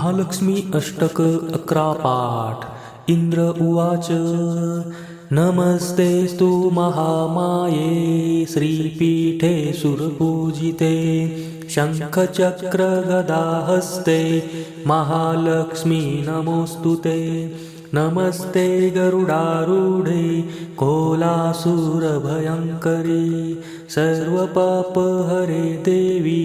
महालक्ष्मी अष्टक अकरापाठ। इंद्र उवाच नमस्तेस्तु महामाये श्रीपीठे सुरपूजिते शङ्खचक्रगदाहस्ते महालक्ष्मी नमोऽस्तु ते नमस्ते गरुडारूढे कोलासुरभयङ्करी सर्वपापहरे देवी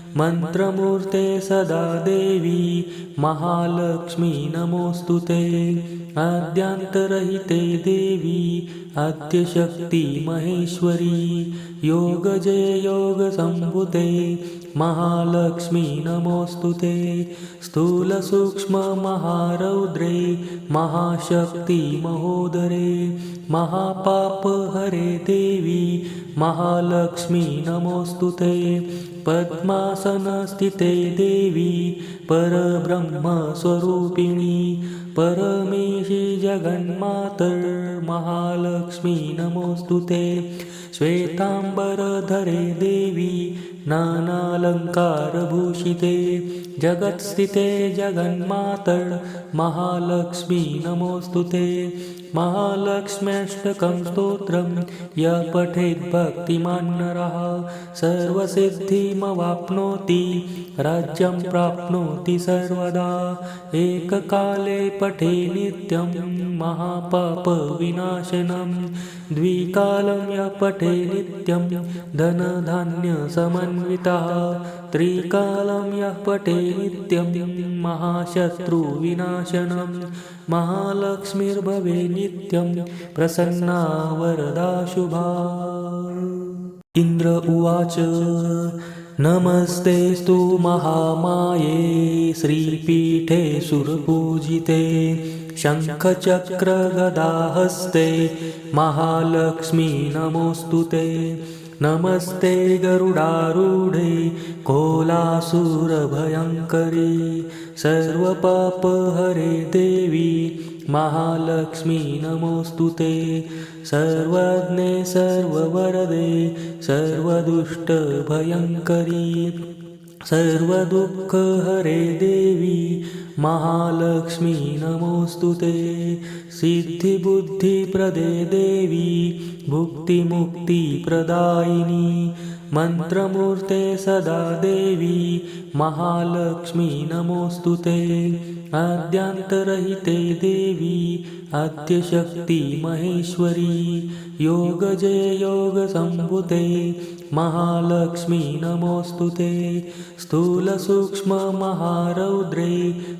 मन्त्रमूर्ते सदा देवी महालक्ष्मी नमोऽस्तु ते। देवी आद्यशक्ति महेश्वरी। योगजय योगसम्भुते महालक्ष्मी नमोऽस्तु ते। स्थूलसूक्ष्ममहारौद्रे महाशक्ति महोदरे महापापहरे देवी महालक्ष्मी नमोऽस्तु ते। पद्मासनस्थिते देवी परब्रह्मस्वरूपिणी परमेशि जगन्मातर्महालक्ष्मी नमोऽस्तु ते। श्वेताम्बरधरे देवी नानालङ्कारभूषिते। जगत्स्थिते जगन्मातर्। महालक्ष्मी नमोऽस्तु ते महालक्ष्म्यष्टकं स्तोत्रं य पठेद्भक्तिमान् नरः सर्वसिद्धिमवाप्नोति राज्यं प्राप्नोति सर्वदा। एककाले पठे नित्यं महापापविनाशनम् द्विकालं यः पठे नित्यं धनधान्यसमन्वितः त्रिकालं पठे नित्यं महाशत्रुविनाशनं महालक्ष्मीर्भवे नित्यं प्रसन्ना वरदा शुभा। इन्द्र उवाच नमस्तेस्तु महामाये, श्रीपीठे सुरपूजिते। शङ्खचक्रगदाहस्ते महालक्ष्मी नमोऽस्तु ते। नमस्ते गरुडारूढे कोलासुरभयङ्करी। सर्वपापहरे देवी महालक्ष्मी नमोऽस्तु ते। सर्वज्ञे सर्ववरदे सर्वदुष्टभयङ्करी। सर्वदुःखहरे देवी महालक्ष्मी नमोऽस्तु ते। सिद्धिबुद्धिप्रदे देवी भुक्तिमुक्तिप्रदायिनी मन्त्रमूर्ते सदा देवी महालक्ष्मी नमोऽस्तु ते। आद्यान्तरहिते देवी आद्यशक्ति महेश्वरी योगजय योगसम्भुते महालक्ष्मी नमोऽस्तु ते। स्थूलसूक्ष्ममहारौद्रे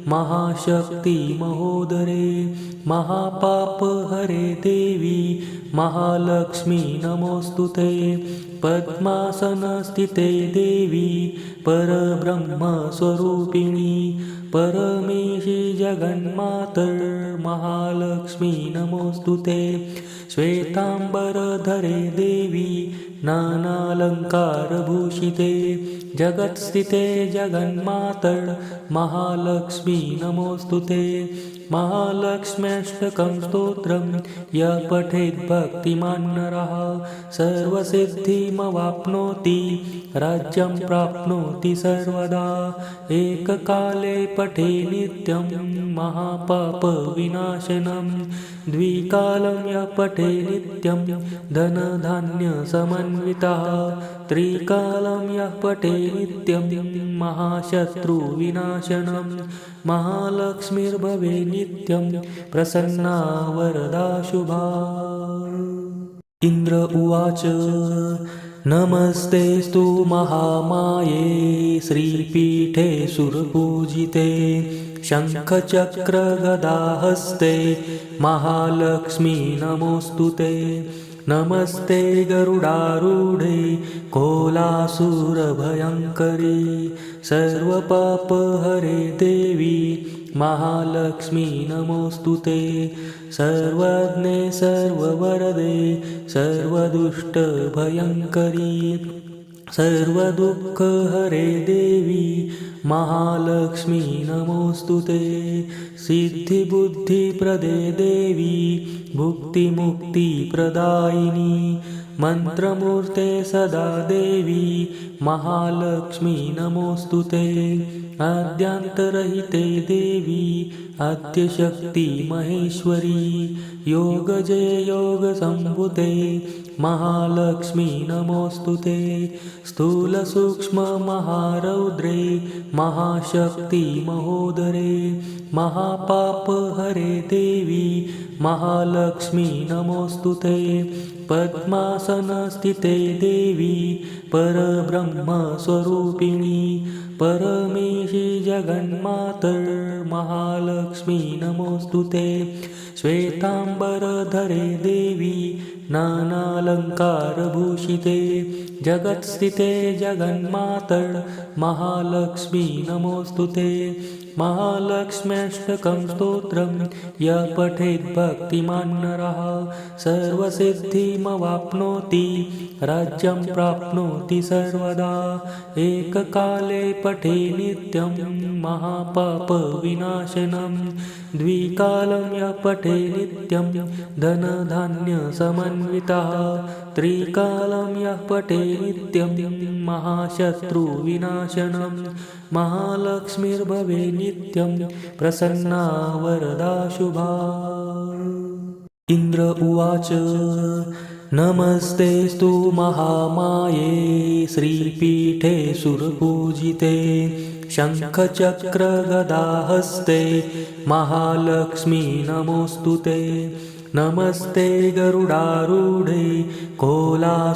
महाशक्ति महोदरे महापाप हरे देवी महालक्ष्मी नमोस्तुते पद्मासनस्थिते देवी परब्रह्मस्वरूपिणी. परमेशी जगन्मातर महालक्ष्मी नमोस्तुते श्वेताम्बरधरे देवी नानालङ्कारभूषिते जगत्स्थिते जगन्मातर् महालक्ष्मी नमोऽस्तु ते। महालक्ष्म्यष्टकं स्तोत्रं य पठेद्भक्तिमान् नरः सर्वसिद्धिमवाप्नोति राज्यं प्राप्नोति सर्वदा। एककाले पठे नित्यं महापापविनाशनं द्विकालं यः पठे नित्यं धनधान्यसमन्वितः त्रिकालं यः पठे नित्यं महाशत्रुविनाशनं महालक्ष्मीर्भवे नित्यं प्रसन्ना वरदा शुभा। इन्द्र उवाच नमस्तेस्तु महामाये श्रीपीठे सुरपूजिते शङ्खचक्रगदाहस्ते महालक्ष्मी नमोऽस्तु ते। नमस्ते गरुडारूढे कोलासुरभयङ्करी। सर्वपापहरे देवी महालक्ष्मी नमोऽस्तु ते। सर्वज्ञे सर्ववरदे सर्वदुष्टभयङ्करी। सर्वदुःखहरे देवी महालक्ष्मी नमोऽस्तु ते। सिद्धिबुद्धिप्रदे देवी भुक्तिमुक्तिप्रदायिनी मन्त्रमूर्ते सदा देवी महालक्ष्मी नमोऽस्तु ते। आद्यान्तरहिते महेश्वरी योगजय योगसम्भुते महालक्ष्मी नमोऽस्तु ते। स्थूलसूक्ष्ममहारौद्रे महाशक्ति महोदरे महापापहरे देवी महालक्ष्मी नमोऽस्तु ते। पद्मासनस्थिते देवी परब्रह्मस्वरूपिणी परमेशि जगन्मातर्महालक्ष्मी नमोऽस्तु ते। श्वेताम्बरधरे देवी नानालङ्कारभूषिते जगत्स्थिते जगन्मातर् महालक्ष्मी नमोऽस्तु ते महालक्ष्म्याष्टकं स्तोत्रं य पठेद्भक्तिमान् नरः सर्वसिद्धिमवाप्नोति राज्यं प्राप्नोति सर्वदा। एककाले पठे नित्यं महापापविनाशनं। द्विकालं यः पठे नित्यं धनधान्यसमन्वितः। त्रिकालं यः पठे नित्यं महाशत्रुविनाशनं। महालक्ष्मीर्भवे नित्यं प्रसन्ना वरदा शुभा इन्द्र उवाच नमस्तेस्तु महामाये श्रीपीठे सुरपूजिते शङ्खचक्रगदाहस्ते महालक्ष्मी नमोऽस्तु ते। नमस्ते गरुडारूढे कोलासुरभयङ्करी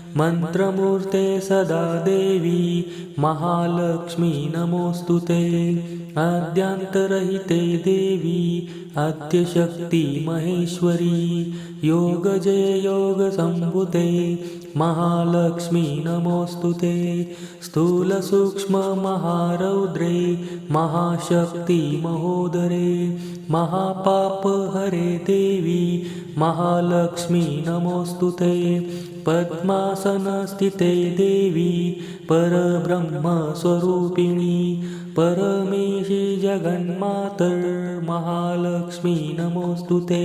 मन्त्रमूर्ते सदा देवी महालक्ष्मी नमोऽस्तु ते। देवी आद्यशक्ति महेश्वरी। योगजय योगसम्भुते महालक्ष्मी नमोऽस्तु ते। स्थूलसूक्ष्ममहारौद्रे महाशक्ति महोदरे। महापापहरे देवी महालक्ष्मी नमोऽस्तु ते। पद्मासनस्थिते देवी परब्रह्मस्वरूपिणी परमेशि जगन्मातर्महालक्ष्मी नमोऽस्तु ते।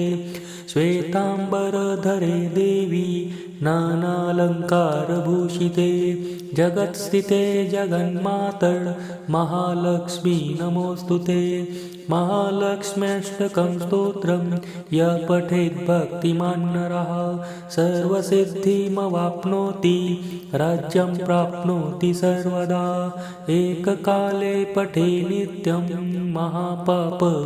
श्वेताम्बरधरे देवी नानालङ्कारभूषिते जगत्स्थिते जगन्मातर् महालक्ष्मी नमोऽस्तु ते। महालक्ष्म्यष्टकं स्तोत्रं य पठेद्भक्तिमान् सर्वसिद्धिमवाप्नोति राज्यं प्राप्नोति सर्वदा। एककाले पठे नित्यं महापापविनाशनम्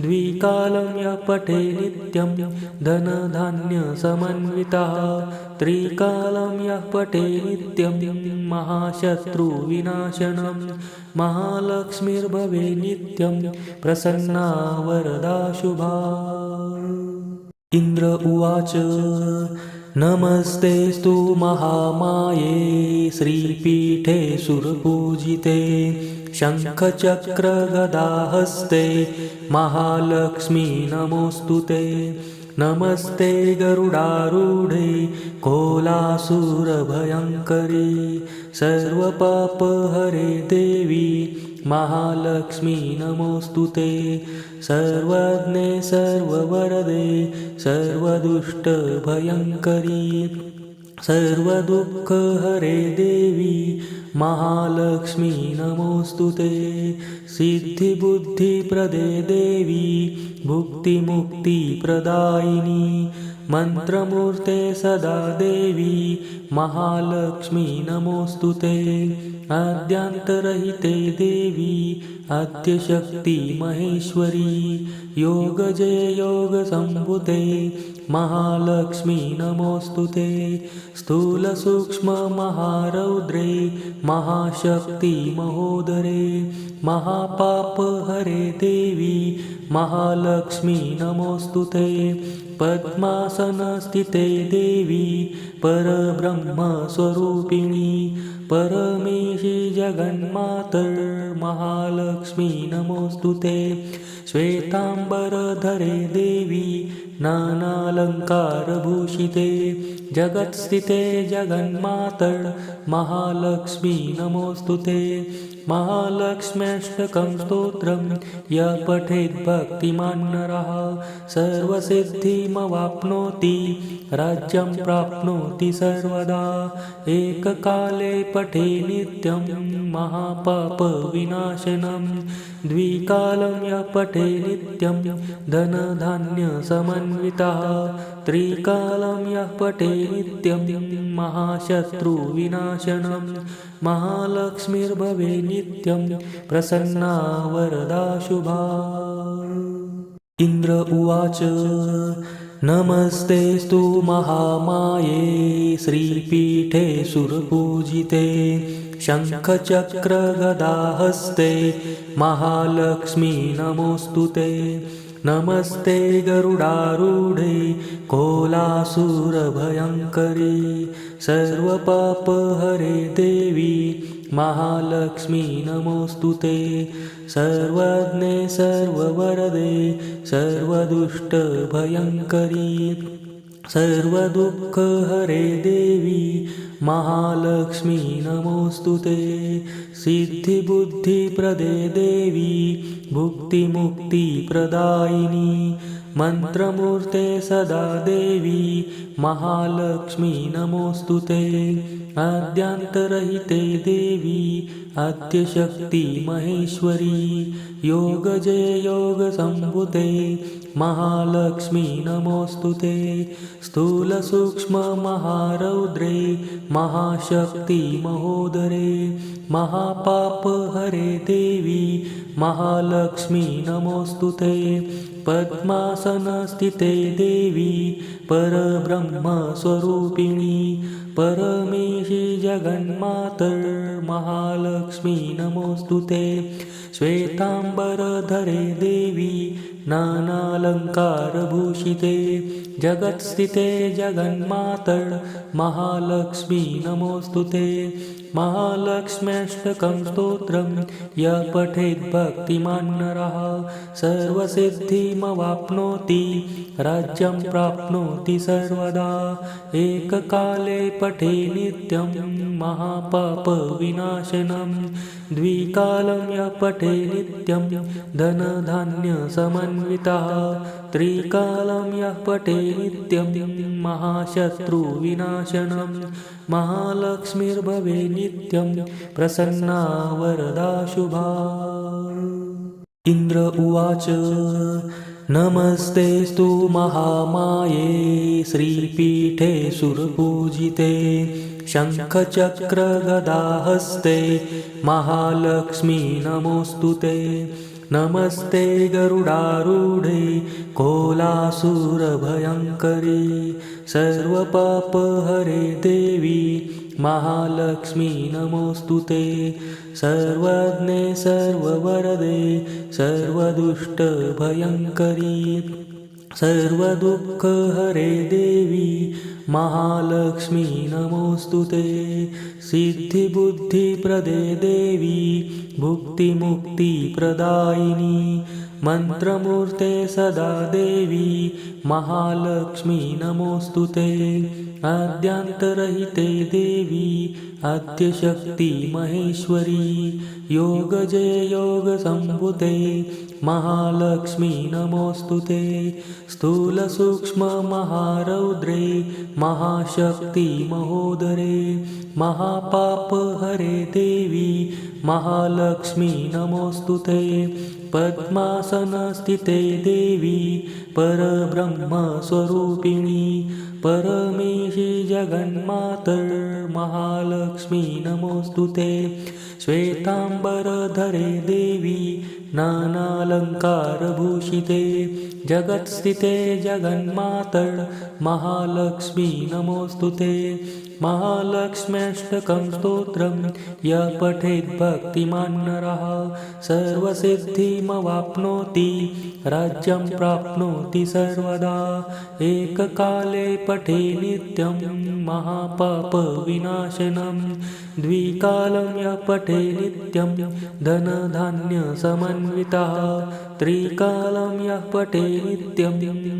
द्विकालं यः पठे नित्यं धनधान्यसमन्वितः त्रिकालं पठे नित्यं महाशत्रुविनाशनं महालक्ष्मीर्भवे नित्यं प्रसन्ना वरदा शुभा। इन्द्र उवाच नमस्तेस्तु महामाये, श्रीपीठे सुरपूजिते। शङ्खचक्रगदाहस्ते महालक्ष्मी नमोऽस्तु ते। नमस्ते गरुडारूढे कोलासुरभयङ्करी। सर्वपापहरे देवी महालक्ष्मी नमोऽस्तु ते। सर्वज्ञे सर्ववरदे सर्वदुष्टभयङ्करी। सर्वदुःखहरे देवी महालक्ष्मी नमोऽस्तु ते। सिद्धिबुद्धिप्रदे देवी भुक्तिमुक्तिप्रदायिनी। मन्त्रमूर्ते सदा देवी महालक्ष्मी नमोऽस्तु ते। आद्यान्तरहिते देवी आद्यशक्ति महेश्वरी। योगजय योगसम्भुते महालक्ष्मी नमोऽस्तु ते। स्थूलसूक्ष्ममहारौद्रे महाशक्ति महोदरे। महापापहरे देवी महालक्ष्मी नमोऽस्तु ते। पद्मासनस्थिते देवी परब्रह्मस्वरूपिणी। परमेशि जगन्मातर्महालक्ष्मी नमोऽस्तु ते श्वेताम्बरधरे देवी नानालङ्कारभूषिते जगत्स्थिते जगन्मातर् महालक्ष्मी नमोऽस्तु ते महालक्ष्म्यष्टकं स्तोत्रं य पठेद्भक्तिमान् नरः। सर्वसिद्धिमवाप्नोति राज्यं प्राप्नोति सर्वदा। एककाले पठे नित्यं महापापविनाशनम् द्विकालं यः पठे नित्यं धनधान्यसमन्वितः त्रिकालं यः पठे नित्यं महाशत्रुविनाशनं महालक्ष्मीर्भवे नित्यं प्रसन्ना वरदा शुभा। इन्द्र उवाच नमस्तेस्तु महामाये, श्रीपीठे सुरपूजिते। शङ्खचक्रगदाहस्ते महालक्ष्मी नमोऽस्तु ते। नमस्ते गरुडारूढे कोलासुरभयङ्करी। सर्वपापहरे देवी महालक्ष्मी नमोऽस्तु ते। सर्वज्ञे सर्ववरदे सर्वदुष्टभयङ्करी। सर्वदुःखहरे देवी महालक्ष्मी नमोऽस्तु ते। सिद्धिबुद्धिप्रदे देवी भुक्तिमुक्तिप्रदायिनी। मन्त्रमूर्ते सदा देवी महालक्ष्मी नमोऽस्तु ते। आद्यान्तरहिते देवी आद्यशक्ति महेश्वरी योगजय योगसम्भुते महालक्ष्मी नमोऽस्तु ते स्थूलसूक्ष्ममहारौद्रे महाशक्ति महोदरे महापापहरे देवी महालक्ष्मी नमोऽस्तु ते पद्मासनस्थिते देवी परब्रह्मस्वरूपिणी परमेशि जगन्मातर्महालक्ष्मी नमोऽस्तु ते। श्वेताम्बरधरे देवी नानालङ्कारभूषिते जगत्स्थिते जगन्मातर् महालक्ष्मी नमोऽस्तु ते। महालक्ष्म्यष्टकं स्तोत्रं य पठेद्भक्तिमान् नरः सर्वसिद्धिमवाप्नोति राज्यं प्राप्नोति सर्वदा। एककाले पठे नित्यं महापापविनाशनं द्विकालं यः पठे नित्यं धनधान्यसमन्वितः त्रिकालं यः पठे नित्यं महाशत्रुविनाशनं। महालक्ष्मीर्भवे नित्यं प्रसन्ना वरदा शुभा इन्द्र उवाच नमस्तेस्तु महामाये, श्रीपीठे सुरपूजिते। शङ्खचक्रगदाहस्ते महालक्ष्मी नमोऽस्तु ते। नमस्ते गरुडारूढे कोलासुरभयङ्करी। सर्वपापहरे देवी महालक्ष्मी नमोऽस्तु ते। सर्वज्ञे सर्ववरदे सर्वदुष्टभयङ्करी। सर्वदुःखहरे देवी महालक्ष्मी नमोऽस्तु ते। सिद्धिबुद्धिप्रदे देवी भुक्तिमुक्तिप्रदायिनी मन्त्रमूर्ते सदा देवी महालक्ष्मी नमोऽस्तु ते। देवी आद्यशक्ति महेश्वरी। योगजय योगसम्भुते महालक्ष्मी नमोऽस्तु ते। स्थूलसूक्ष्ममहारौद्रे महाशक्ति महोदरे महापापहरे देवी महालक्ष्मी नमोऽस्तु ते। पद्मासनस्थिते देवी परब्रह्मस्वरूपिणी। परमेशि जगन्मातर्महालक्ष्मी नमोऽस्तु ते। श्वेताम्बरधरे देवी नानालङ्कारभूषिते जगत्स्थिते जगन्मातर् महालक्ष्मी नमोऽस्तु ते। महालक्ष्म्यष्टकं स्तोत्रं य पठेद्भक्तिमान् नरः। सर्वसिद्धिमवाप्नोति राज्यं प्राप्नोति सर्वदा। एककाले पठे नित्यं महापापविनाशनं द्विकालं यः पठे नित्यं धनधान्यसमन्वितः। त्रिकालं यः पठे नित्यं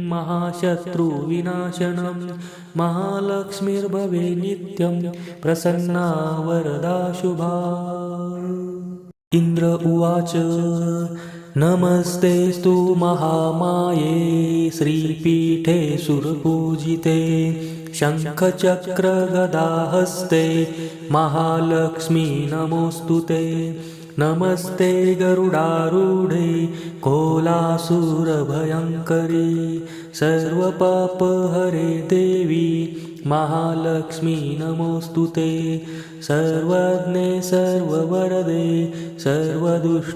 महाशत्रुविनाशनं महालक्ष्मीर्भवे नित्यं प्रसन्ना वरदा शुभा इन्द्र उवाच नमस्तेस्तु महामाये श्रीपीठे सुरपूजिते शङ्खचक्रगदाहस्ते महालक्ष्मी नमोऽस्तु ते नमस्ते गरुडारूढे कोलासुरभयङ्करी सर्वपापहरे देवी महालक्ष्मी नमोऽस्तु ते। सर्वज्ञे सर्ववरदे सर्वदुष्टभयङ्करी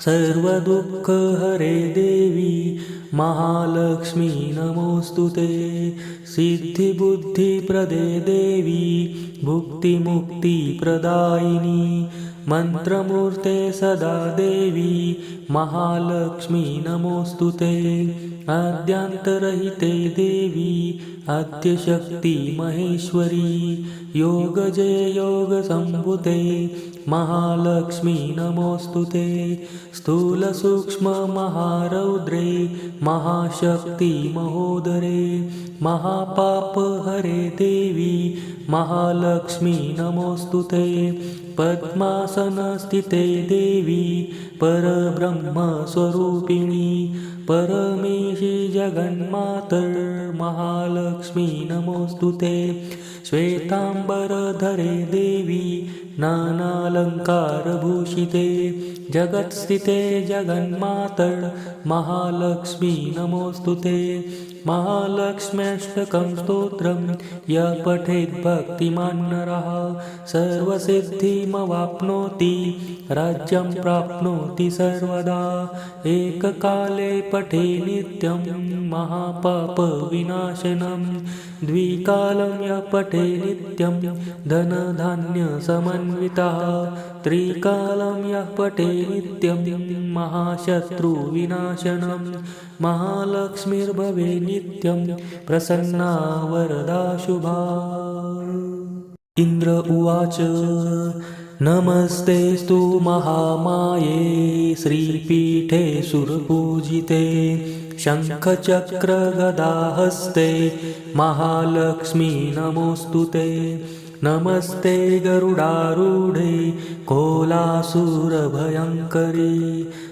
सर्वदुःखहरे देवी महालक्ष्मी नमोऽस्तु ते। सिद्धिबुद्धिप्रदे देवी भुक्तिमुक्तिप्रदायिनी। मन्त्रमूर्ते सदा देवी महालक्ष्मी नमोऽस्तु ते। आद्यान्तरहिते देवी आद्यशक्तिमहेश्वरी योगजययोगसम्भुते महालक्ष्मी नमोऽस्तु ते। स्थूलसूक्ष्ममहारौद्रे महाशक्तिमहोदरे महापापहरे देवी महालक्ष्मी नमोऽस्तु ते। पद्मासनस्थिते देवी परब्रह्मस्वरूपिणी परमेशि जगन्मातर्महालक्ष्मी नमोऽस्तु ते। श्वेताम्बरधरे देवी नानालङ्कारभूषिते। जगत्स्थिते जगन्मातर् महालक्ष्मी नमोऽस्तु ते महालक्ष्म्याष्टकं स्तोत्रं य पठेत् भक्तिमान्नरः। सर्वसिद्धिमवाप्नोति राज्यं प्राप्नोति सर्वदा। एककाले पठे नित्यं महापापविनाशनं। द्विकालं यः पठे नित्यं धनधान्यसमन्वितः। त्रिकालं यः पठे नित्यं महाशत्रुविनाशनं। महालक्ष्मीर्भवे नित्यं प्रसन्ना वरदा शुभा। इन्द्र उवाच नमस्तेस्तु महामाये श्रीपीठे सुरपूजिते शङ्खचक्रगदाहस्ते महालक्ष्मी नमोऽस्तु ते। नमस्ते गरुडारूढे कोलासुरभयङ्करी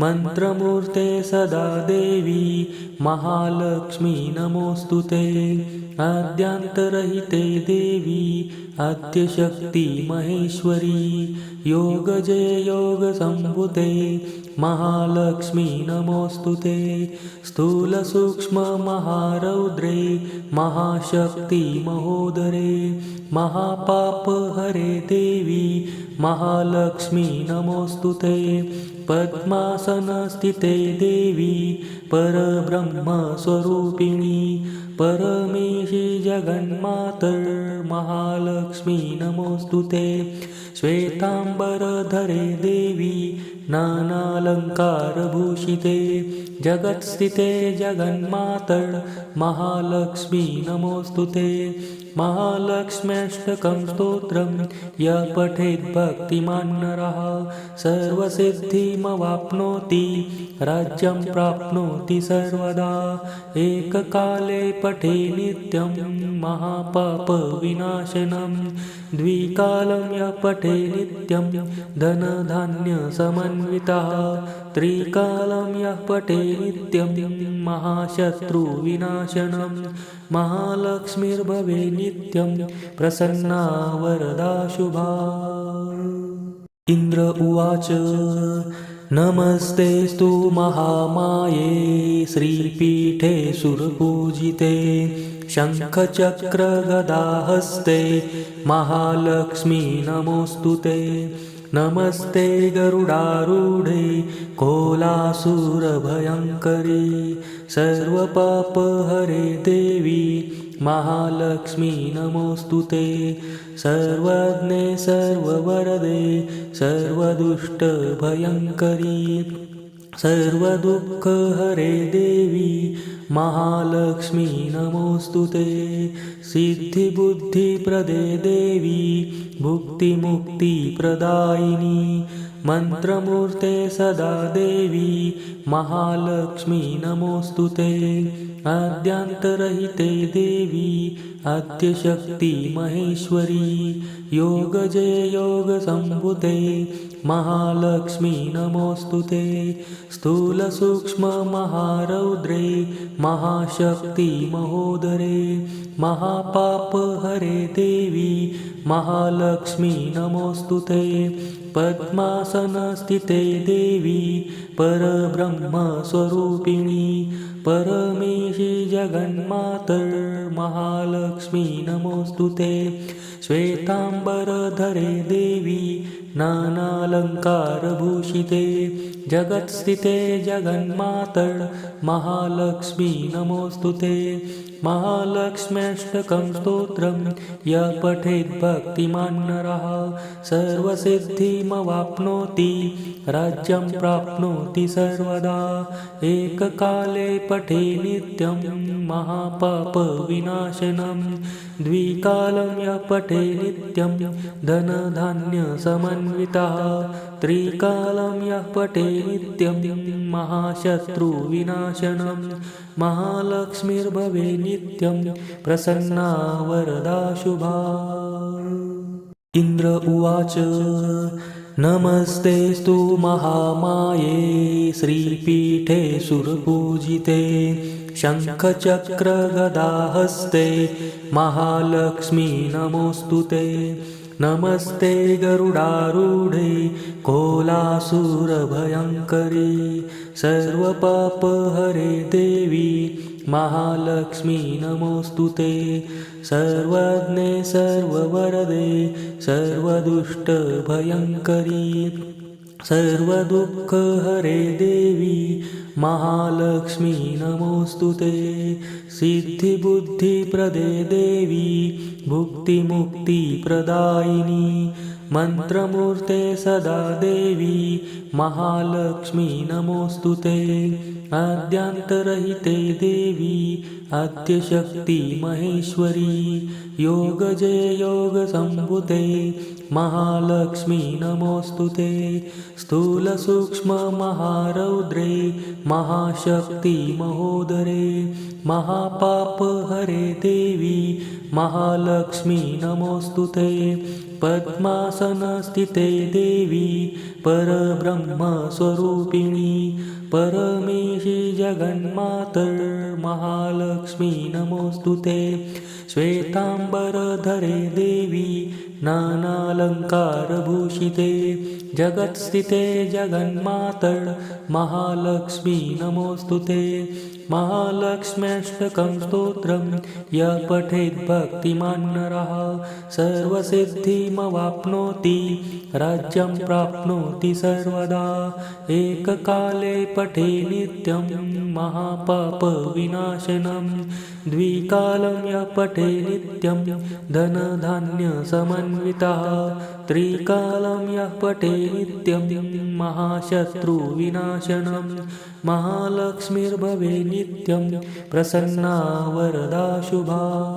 मन्त्रमूर्ते सदा देवी महालक्ष्मी नमोऽस्तु ते। आद्यान्तरहिते देवी योगजे योगजययोगसम्भुते महालक्ष्मी नमोऽस्तु ते। स्थूलसूक्ष्ममहारौद्रे महाशक्तिमहोदरे महापापहरे देवी महालक्ष्मी नमोऽस्तु ते। पद्मासनस्थिते देवी परब्रह्मस्वरूपिणी। परमेशि जगन्मातर्महालक्ष्मी नमोऽस्तु ते। श्वेताम्बरधरे देवी नानालङ्कारभूषिते जगत्स्थिते जगन्मातर् महालक्ष्मी नमोऽस्तु ते। महालक्ष्म्यष्टकं स्तोत्रं य पठेद्भक्तिमान् नरः सर्वसिद्धिमवाप्नोति राज्यं प्राप्नोति सर्वदा। एककाले पठे नित्यं महापापविनाशनं। द्विकालं यः पठे नित्यं धनधान्यसमन्वितः त्रिकालं यः पठे नित्यं महाशत्रुविनाशनं महालक्ष्मीर्भवे नित्यं प्रसन्ना वरदा शुभा इन्द्र उवाच नमस्तेस्तु महामाये श्रीपीठे सुरपूजिते शङ्खचक्रगदाहस्ते महालक्ष्मी नमोऽस्तु ते। नमस्ते गरुडारूढे कोलासुरभयङ्करी सर्वपापहरे देवी महालक्ष्मी नमोऽस्तु ते। सर्वज्ञे सर्ववरदे सर्वदुष्टभयङ्करी सर्वदुःखहरे देवी महालक्ष्मी नमोऽस्तु ते। सिद्धिबुद्धिप्रदे देवी भुक्तिमुक्तिप्रदायिनी। मन्त्रमूर्ते सदा देवी महालक्ष्मी नमोऽस्तु ते। आद्यान्तरहिते देवी आद्यशक्तिमहेश्वरी योगजय योगसम्भुते महालक्ष्मी नमोऽस्तु ते। स्थूलसूक्ष्ममहारौद्रे महाशक्तिमहोदरे। महापापहरे देवी महालक्ष्मी नमोऽस्तु ते। पद्मासनस्थिते देवी परब्रह्मस्वरूपिणी। परमेशि जगन्मातर्महालक्ष्मी नमोऽस्तु ते। श्वेताम्बरधरे देवी नानालङ्कारभूषिते जगत्स्थिते जगन्मातर् महालक्ष्मी नमोऽस्तु ते। महालक्ष्म्यष्टकं स्तोत्रं य पठेद्भक्तिमान् सर्वसिद्धिमवाप्नोति राज्यं प्राप्नोति सर्वदा। एककाले पठे नित्यं महापापविनाशनम् द्विकालं यः पठे नित्यं धनधान्यसमन्वितः त्रिकालं यः पठे नित्यं महाशत्रुविनाशनं महालक्ष्मीर्भवे नित्यं प्रसन्ना वरदा शुभा। इन्द्र उवाच नमस्तेस्तु महामाये, श्रीपीठे सुरपूजिते। शङ्खचक्रगदाहस्ते महालक्ष्मी नमोऽस्तु ते। नमस्ते गरुडारूढे कोलासुरभयङ्करी। सर्वपापहरे देवी महालक्ष्मी नमोऽस्तु ते। सर्वज्ञे सर्ववरदे सर्वदुष्टभयङ्करी। सर्वदुःखहरे देवी महालक्ष्मी नमोऽस्तु ते। सिद्धिबुद्धिप्रदे देवी भुक्तिमुक्तिप्रदायिनी। मन्त्रमूर्ते सदा देवी महालक्ष्मी नमोऽस्तु ते। आद्यान्तरहिते देवी आद्यशक्तिमहेश्वरी योगजय योगसम्भुते महालक्ष्मी नमोऽस्तु ते। स्थूलसूक्ष्ममहारौद्रे महाशक्तिमहोदरे महापापहरे देवी महालक्ष्मी नमोऽस्तु ते। पद्मासनस्थिते देवी परब्रह्मस्वरूपिणी। परमेशि जगन्मातर्महालक्ष्मी नमोऽस्तु ते श्वेताम्बरधरे देवी नानालङ्कारभूषिते जगत्स्थिते जगन्मातर् महालक्ष्मी नमोऽस्तु ते महालक्ष्म्याष्टकं स्तोत्रं य पठेत् भक्तिमान् नरः सर्वसिद्धिमवाप्नोति राज्यं प्राप्नोति सर्वदा। एककाले पठे नित्यं महापापविनाशनं। द्विकालं य पठे नित्यं धनधान्यसमन्वितः। त्रिकालं यः पठे नित्यं महाशत्रुविनाशनं महालक्ष्मीर्भवे नित्यं प्रसन्ना वरदा शुभा।